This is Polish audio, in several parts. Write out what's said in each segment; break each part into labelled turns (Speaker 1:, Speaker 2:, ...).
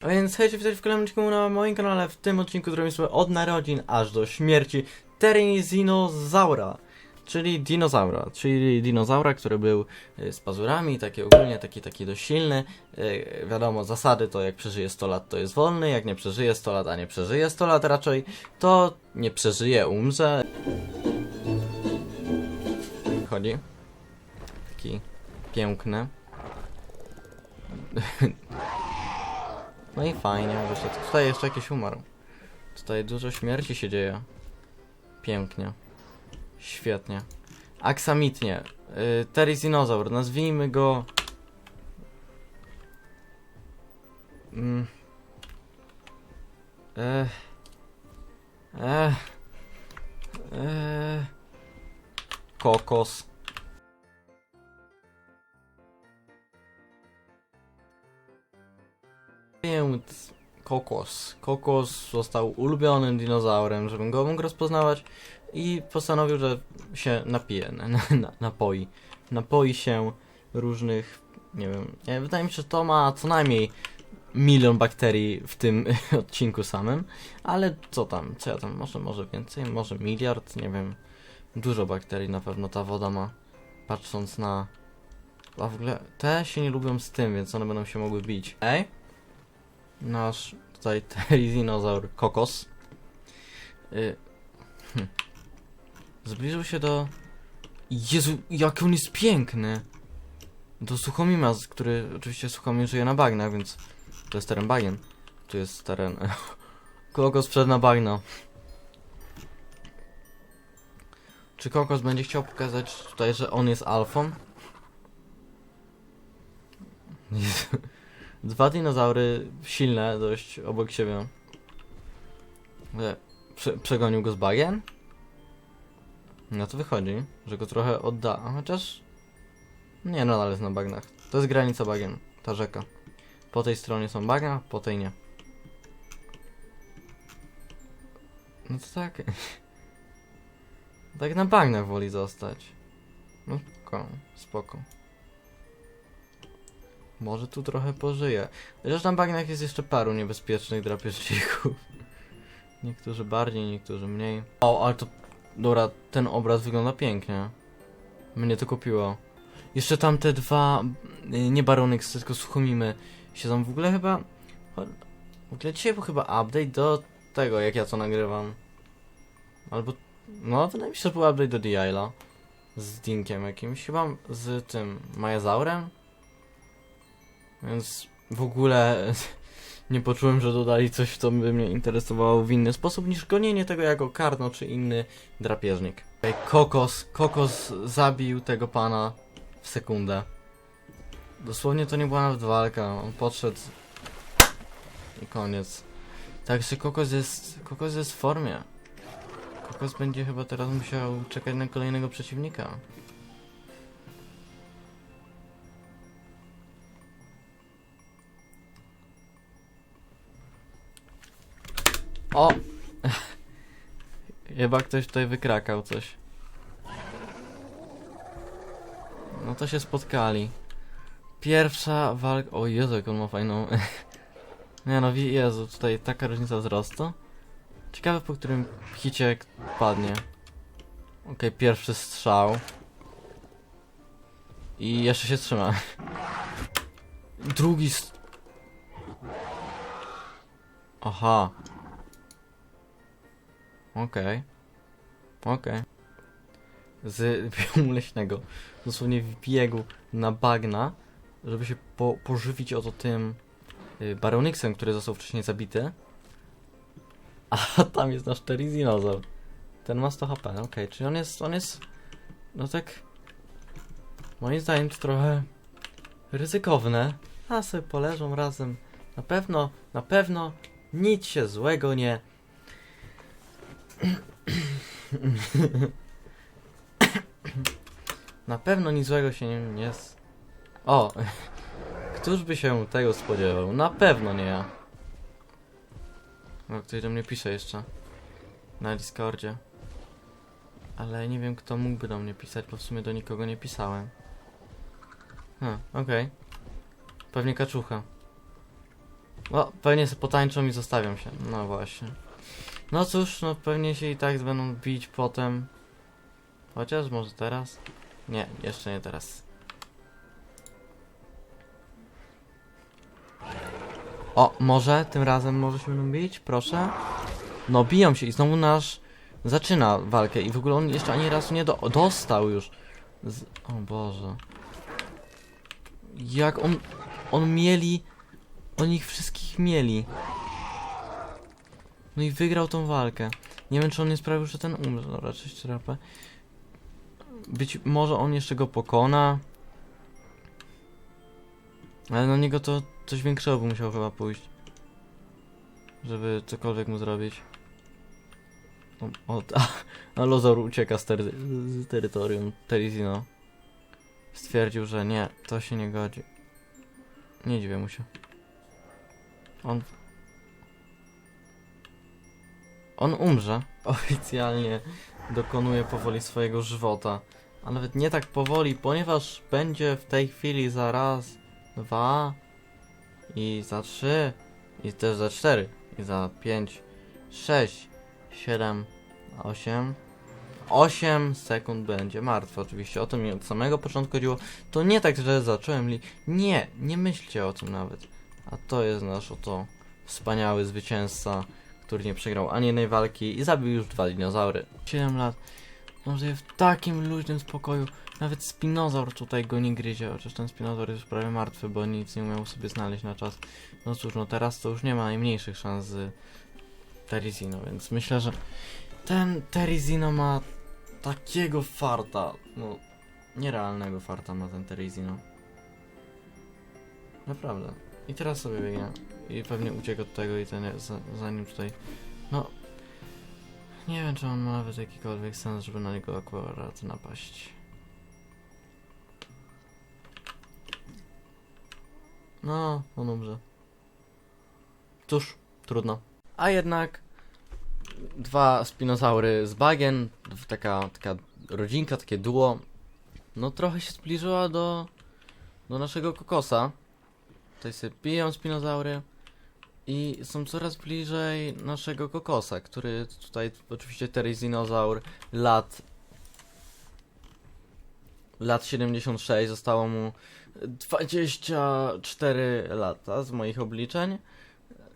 Speaker 1: A więc hej, witajcie w kolejnym odcinku na moim kanale. W tym odcinku zrobimy sobie od narodzin aż do śmierci Terizinozaura. Czyli dinozaura, czyli dinozaura, który był y, z pazurami, taki ogólnie, taki, taki dość silny. Y, Wiadomo, zasady to jak przeżyje 100 lat to jest wolny, jak nie przeżyje 100 lat, a nie przeżyje 100 lat raczej, to nie przeżyje, umrze. Chodzi. Taki piękny. No i fajnie, wyszedł. Tutaj jeszcze jakiś umarł. Tutaj dużo śmierci się dzieje. Pięknie. Świetnie. Aksamitnie. Yy, Terizinozaur, nazwijmy go... Mm. Ech. Ech. Ech. Kokos. Kokos. Kokos został ulubionym dinozaurem, żebym go mógł rozpoznawać i postanowił, że się napije, na, na, na, napoi. Napoi się różnych, nie wiem, wydaje mi się, że to ma co najmniej milion bakterii w tym odcinku samym, ale co tam, co ja tam, może, może więcej, może miliard, nie wiem, dużo bakterii na pewno ta woda ma, patrząc na, a w ogóle te się nie lubią z tym, więc one będą się mogły bić. Ej? Nasz tutaj terizinozaur kokos y, hm. zbliżył się do Jezu, jak on jest piękny do Suchomima, który oczywiście Suchomim żyje na bagnach, więc to jest teren bagien tu jest teren kokos przed na bagno czy kokos będzie chciał pokazać tutaj, że on jest alfą? Jezu. Dwa dinozaury silne dość obok siebie. Ale Prze przegonił go z bagien? No to wychodzi, że go trochę odda. A chociaż. Nie, nadal jest na bagnach. To jest granica bagien, ta rzeka. Po tej stronie są bagna, po tej nie. No to tak. tak na bagnach woli zostać. No spoko, spoko. Może tu trochę pożyje. Chociaż na bagnach jest jeszcze paru niebezpiecznych drapieżników. Niektórzy bardziej, niektórzy mniej. O, ale to... Dobra, ten obraz wygląda pięknie. Mnie to kupiło. Jeszcze tam te dwa... y, Nie Baronix, tylko Suchomimy siedzą w ogóle chyba... W ogóle dzisiaj był chyba update do tego, jak ja to nagrywam. Albo... No, wydaje mi się, że był update do Diala. Z Dinkiem jakimś. Chyba z tym... Majazaurem? Więc w ogóle nie poczułem, że dodali coś, co by mnie interesowało w inny sposób niż gonienie tego jako karno czy inny drapieżnik. Kokos, Kokos zabił tego pana w sekundę. Dosłownie to nie była nawet walka, on podszedł i koniec. Także Kokos jest, Kokos jest w formie. Kokos będzie chyba teraz musiał czekać na kolejnego przeciwnika. O! Chyba ktoś tutaj wykrakał coś. No to się spotkali. Pierwsza walka... O Jezu, jak on ma fajną... Nie no, Jezu, tutaj taka różnica wzrostu. Ciekawe, po którym hicie padnie. Okej, pierwszy strzał. I jeszcze się trzyma. Drugi st... Aha. Okej. Okej. Z biomu leśnego. Dosłownie wbiegł na bagna, żeby się po, pożywić oto tym y, Baronyxem, który został wcześniej zabity. A tam jest nasz Terizinozaur. Ten ma 100 HP, okej, czyli on jest, on jest, no tak, moim zdaniem to trochę ryzykowne. A sobie poleżą razem. Na pewno, na pewno nic się złego nie Na pewno nic złego się nie, nie O! Któż by się tego spodziewał? Na pewno nie ja. O, ktoś do mnie pisze jeszcze. Na Discordzie. Ale nie wiem, kto mógłby do mnie pisać, bo w sumie do nikogo nie pisałem. Hm, okej. Pewnie kaczucha. No, pewnie sobie potańczą i zostawią się. No właśnie. No cóż, no pewnie się i tak będą bić potem. Chociaż może teraz? Nie, jeszcze nie teraz. O, może tym razem może się będą bić? Proszę. No, biją się i znowu nasz zaczyna walkę i w ogóle on jeszcze ani razu nie do dostał już. Z o Boże. Jak on... On mieli... On ich wszystkich mieli. No i wygrał tą walkę. Nie wiem, czy on nie sprawił, że ten umrze. Dobra, cześć, rapę. Być może on jeszcze go pokona. Ale na niego to coś większego by musiał chyba pójść. Żeby cokolwiek mu zrobić. O, o, a, a Lozor ucieka z, tery z terytorium Terizino. Stwierdził, że nie, to się nie godzi. Nie dziwię mu się. On... On umrze. Oficjalnie dokonuje powoli swojego żywota. A nawet nie tak powoli, ponieważ będzie w tej chwili za raz, dwa i za trzy i też za cztery i za pięć, sześć, siedem, osiem. 8 sekund będzie martwy, oczywiście. O to mi od samego początku chodziło. To nie tak, że zacząłem li. Nie, nie myślcie o tym nawet. A to jest nasz oto wspaniały zwycięzca, który nie przegrał ani jednej walki i zabił już dwa dinozaury. 7 lat. Może w takim luźnym spokoju. Nawet spinozaur tutaj go nie gryzie, chociaż ten spinozaur jest prawie martwy, bo nic nie umiał sobie znaleźć na czas. No cóż, no teraz to już nie ma najmniejszych szans z Terizino, więc myślę, że ten Terizino ma takiego farta. No, nierealnego farta ma ten Terizino. Naprawdę. I teraz sobie biegnie. I pewnie uciekł od tego i ten za, zanim tutaj. No. Nie wiem, czy on ma nawet jakikolwiek sens, żeby na niego akurat napaść. No, on umrze. Cóż, trudno. A jednak dwa spinosaury z bagien, taka, taka rodzinka, takie duo, no trochę się zbliżyła do, do naszego kokosa. Tutaj sobie piją spinozaury i są coraz bliżej naszego kokosa, który tutaj oczywiście teryzinozaur lat lat 76 zostało mu 24 lata z moich obliczeń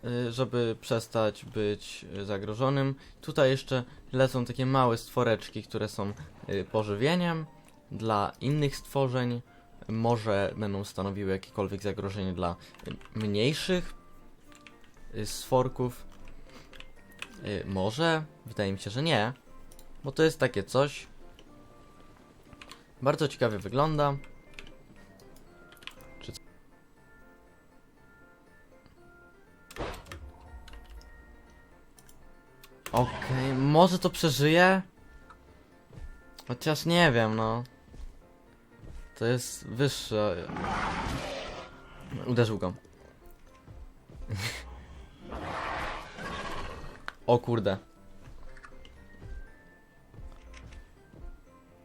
Speaker 1: y, żeby przestać być zagrożonym. Tutaj jeszcze lecą takie małe stworeczki, które są y, pożywieniem dla innych stworzeń. Może będą stanowiły jakiekolwiek zagrożenie dla mniejszych y, stworków. Y, Może? Wydaje mi się, że nie. Bo to jest takie coś. Bardzo ciekawie wygląda. Czy Okej, może to przeżyje? Chociaż nie wiem, no. To jest wyższe. Uderzył go. o kurde.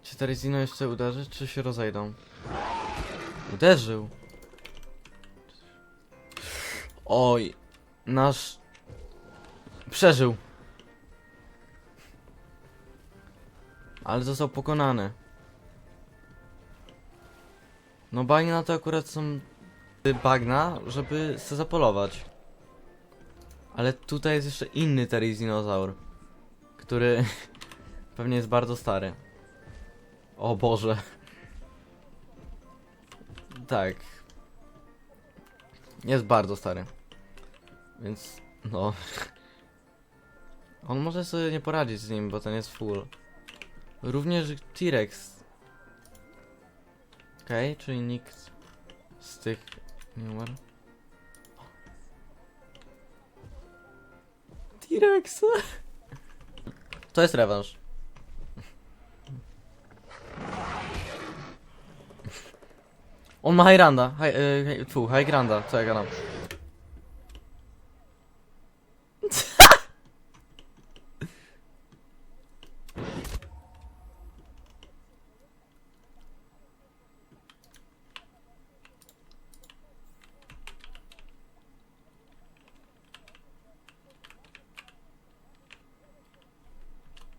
Speaker 1: Czy Teresino jeszcze uderzy, czy się rozejdą? Uderzył. Oj, nasz przeżył. Ale został pokonany. No bagna to akurat są bagna, żeby se zapolować. Ale tutaj jest jeszcze inny terizinozaur, który pewnie jest bardzo stary. O Boże. Tak. Jest bardzo stary. Więc, no. On może sobie nie poradzić z nim, bo ten jest full. Również T-Rex. Okej, czyli nikt z tych nie umarł. T-Rex. To jest rewanż. On ma Highranda. High, yy, fu, Highranda, co ja gadam.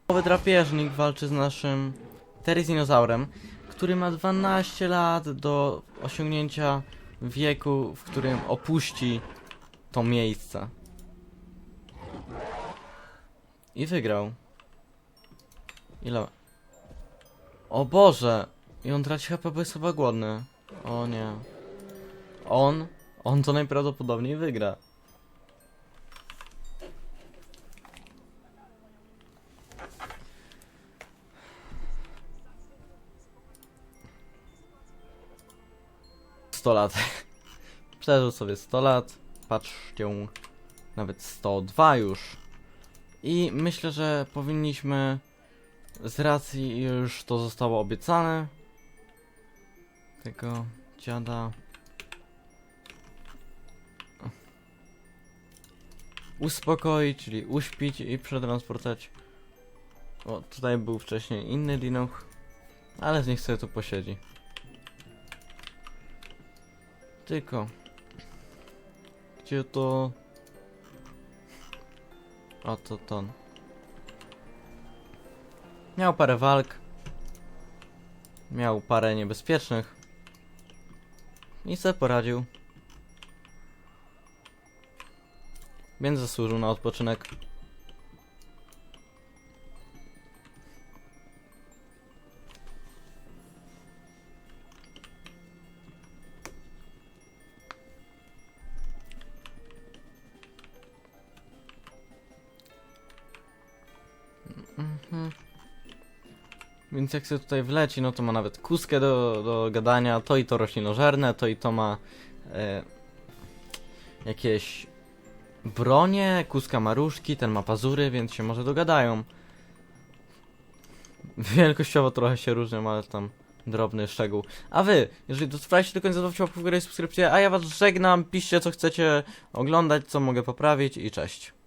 Speaker 1: Nowy drapieżnik walczy z naszym teryzinozaurem, który ma 12 lat do osiągnięcia wieku, w którym opuści to miejsce. I wygrał. Ile? O Boże! I on traci HP, bo jest chyba głodny. O nie. On? On to najprawdopodobniej wygra. Sto lat. Przeżył sobie 100 lat. Patrzcie, nawet 102 już. I myślę, że powinniśmy z racji już to zostało obiecane tego dziada uspokoić, czyli uśpić i przetransportować. O, tutaj był wcześniej inny dinoch, ale niech sobie tu posiedzi. Tylko. Gdzie to? O, to ton. Miał parę walk. Miał parę niebezpiecznych. I se poradził. Więc zasłużył na odpoczynek. Więc jak sobie tutaj wleci, no to ma nawet kuskę do, do gadania, to i to roślinożerne, to i to ma e, jakieś bronie, kuska ma różki, ten ma pazury, więc się może dogadają. Wielkościowo trochę się różnią, ale tam drobny szczegół. A wy, jeżeli dotrwaliście do końca, to łapkę w górę i subskrypcję, a ja was żegnam, piszcie co chcecie oglądać, co mogę poprawić i cześć.